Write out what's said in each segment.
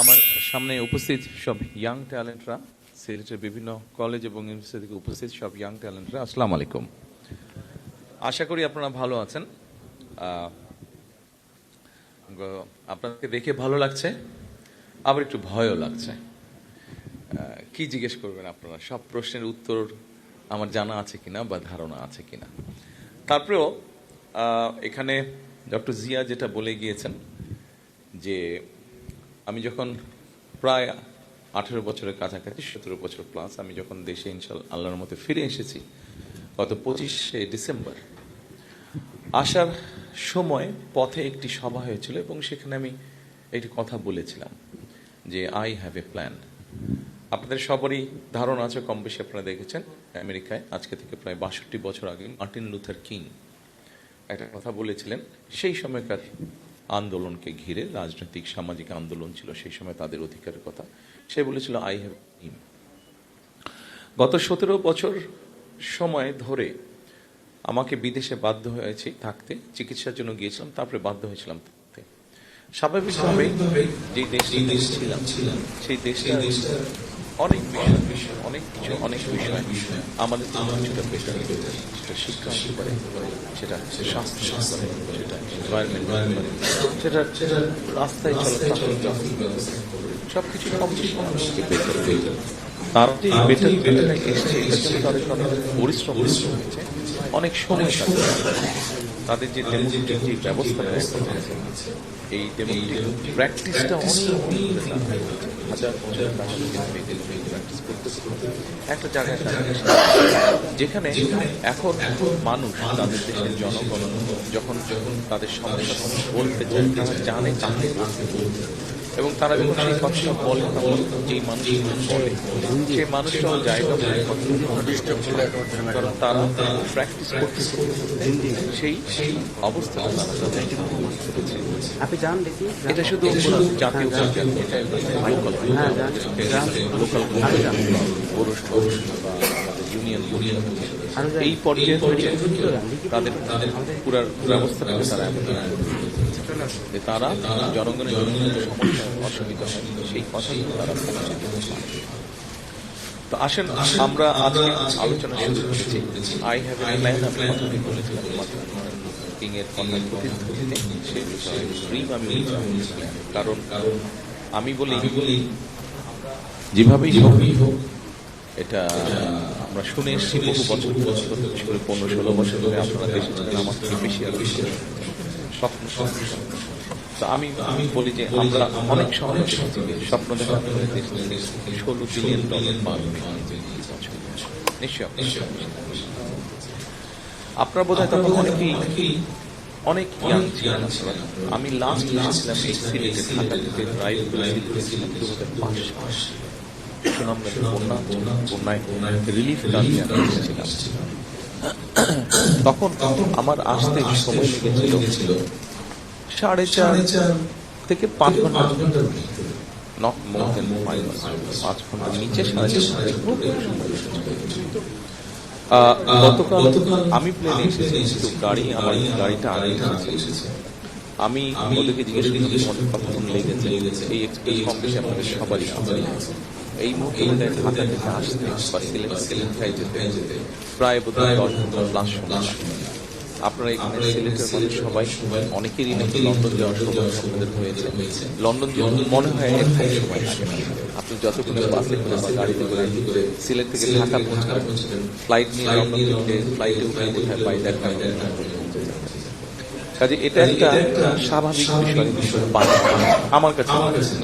আমার সামনে উপস্থিত সব ইয়াং ট্যালেন্টরা সিলেটের বিভিন্ন কলেজ এবং ইউনিভার্সিটি থেকে উপস্থিত সব ইয়াং ট্যালেন্টরা আসসালামু আলাইকুম। আশা করি আপনারা ভালো আছেন। আপনাদেরকে দেখে ভালো লাগছে, আবার একটু ভয়ও লাগছে। কি জিজ্ঞেস করবেন আপনারা? সব প্রশ্নের উত্তর আমার জানা আছে কিনা বা ধারণা আছে কিনা? তারপরেও এখানে ডক্টর জিয়া যেটা বলে গিয়েছেন যে আমি যখন প্রায় আঠেরো বছরের কাছাকাছি, সতেরো বছর প্লাস আমি যখন দেশে ইনশাল আল্লাহর মতো ফিরে এসেছি, গত পঁচিশে ডিসেম্বর, আসার সময় পথে একটি সভা হয়েছিল এবং সেখানে আমি একটি কথা বলেছিলাম যে আই হ্যাভ এ প্ল্যান আপনাদের সবারই ধারণা আছে, কম বেশি আপনারা দেখেছেন, আমেরিকায় আজকে থেকে প্রায় বাষট্টি বছর আগে মার্টিন লুথার কিং একটা কথা বলেছিলেন, সেই সময়কার আন্দোলনকে ঘিরে রাজনৈতিক সামাজিক আন্দোলন ছিল সেই সময় তাদের অধিকারের কথা। সে বলেছিল আই হ্যাভ হিম গত সতেরো বছর সময় ধরে আমাকে বিদেশে বাধ্য হয়েছে থাকতে চিকিৎসার জন্য গিয়েছিলাম তারপরে বাধ্য হয়েছিলাম থাকতে। স্বাভাবিকভাবেই যে দেশে ছিলাম সেই দেশটা অনেক বিষয় অনেক কিছু, অনেক বিষয় আমাদের কিছুটা বেটার সেটা শিক্ষা হতে পারে, সেটা স্বাস্থ্য হতে সেটা এনভায়রনমেন্ট সেটা রাস্তায় চলা সব কিছু কম তার পরিশ্রম হয়েছে অনেক সময় তাদের যে ডেমোক্রেটিক যে ব্যবস্থা এই ডেমোক্রেটিক প্র্যাকটিসটা অনেক হাজার একটা জায়গায় যেখানে এখন মানুষ তাদের দেশের জনগণ, যখন যখন তাদের সমস্যা বলতে চায়, তারা জানে জানে এবং তারা যখন সেই কথাটা বলে তখন যেই মানুষগুলো বলে সেই জায়গা বলে কারণ তারা প্র্যাকটিস করতে সেই সেই করেছে। আপনি যান দেখি এটা শুধু জাতীয় হ্যাঁ, যান। যান। লোকাল আরও যান। পৌরসভা বা আমাদের ইউনিয়ন ইউনিয়ন এই পর্যায়ে। তাদের তাদের পুরো ব্যবস্থাটাকে তারা তারা জনগণের সমস্যা অসুবিধা হয়, সেই কথাগুলো তারা তো আসেন, আমরা আজকে আলোচনা শুরু করেছি। আই হ্যাভ এ প্ল্যান এর প্রতিধ্বনিতে সে বিষয়ে আমি কারণ আমি বলি, যেভাবেই হোক, এটা আমরা শুনে এসেছি বহু বছর বছর বিশেষ করে পনেরো ষোলো বছর ধরে আপনারা দেশে আমার থেকে বেশি আর বেশি স্বপ্ন। তো আমি আমি বলি যে আমরা অনেক সময় স্বপ্ন দেখা ষোলো বিলিয়ন ডলার নিশ্চয় নিশ্চয় বোধ হয় তখন অনেকেই অনেক ইয়াং ছিলেন আমি লাস্ট এসেছিলাম এই সিলেটে ড্রাইভ করে সিলেটেছিলাম দু হাজার পাঁচ। বন্যা বন্যায় রিলিফ কাজ তখন আমার আসতে সময় লেগেছিল সাড়ে চার থেকে পাঁচ ঘণ্টা নট মোর দেন ফাইভ পাঁচ ঘণ্টার নিচে সাড়ে চার গতকাল আমি প্লেনে এসেছি কিন্তু গাড়ি আমার গাড়িটা আগে এসেছে। আমি ওদেরকে জিজ্ঞেস করি কতক্ষণ লেগেছে। এই এক্সপ্রেস কম বেশি আপনাদের সবারই আছে। এই মুহূর্তে বোধহয় ঢাকা থেকে আসতে বা সিলেট সিলেট যেতে প্রায় বোধ হয় দশ ঘণ্টা প্লাস সময়। আপনারা এখানে সিলেটের মানুষ সবাই অনেকেরই নাকি লন্ডন যাওয়ার সময় আপনাদের হয়েছে। লন্ডন মনে হয় এরকম সময় আপনি যতক্ষণ বাসে করে বা গাড়িতে করে সিলেট থেকে ঢাকা পৌঁছাবেন। ফ্লাইট নিয়ে লন্ডন থেকে ফ্লাইটে উঠে বোধহয় পাই দেখা কাজে এটা একটা স্বাভাবিক বিষয়। আমার কাছে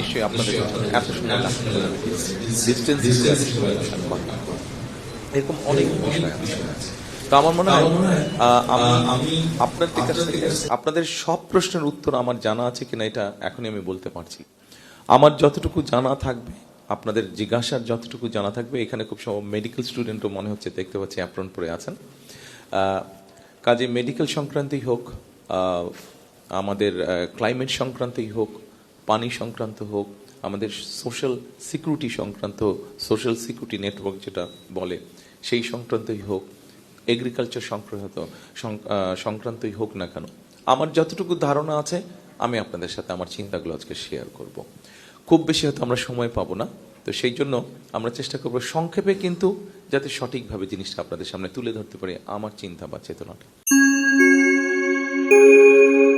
নিশ্চয়ই আপনাদের এত সময় ডিস্টেন্স এরকম অনেক বিষয় আছে। তো আমার মনে হয় আমি আপনাদের কাছ থেকে আপনাদের সব প্রশ্নের উত্তর আমার জানা আছে কিনা এটা এখনই আমি বলতে পারছি। আমার যতটুকু জানা থাকবে আপনাদের জিজ্ঞাসার যতটুকু জানা থাকবে এখানে খুব সব মেডিকেল স্টুডেন্টও মনে হচ্ছে দেখতে পাচ্ছি অ্যাপ্রন পরে আছেন। কাজে মেডিকেল সংক্রান্তই হোক আমাদের ক্লাইমেট সংক্রান্তই হোক, পানি সংক্রান্ত হোক, আমাদের সোশ্যাল সিকিউরিটি সংক্রান্ত সোশ্যাল সিকিউরিটি নেটওয়ার্ক যেটা বলে, সেই সংক্রান্তই হোক এগ্রিকালচার সংক্রান্ত সংক্রান্তই হোক না কেন, আমার যতটুকু ধারণা আছে, আমি আপনাদের সাথে আমার চিন্তাগুলো আজকে শেয়ার করব। খুব বেশি হয়তো আমরা সময় পাবো না, তো সেই জন্য আমরা চেষ্টা করব সংক্ষেপে কিন্তু যাতে সঠিকভাবে জিনিসটা আপনাদের সামনে তুলে ধরতে পারি, আমার চিন্তা বা চেতনাটা। Música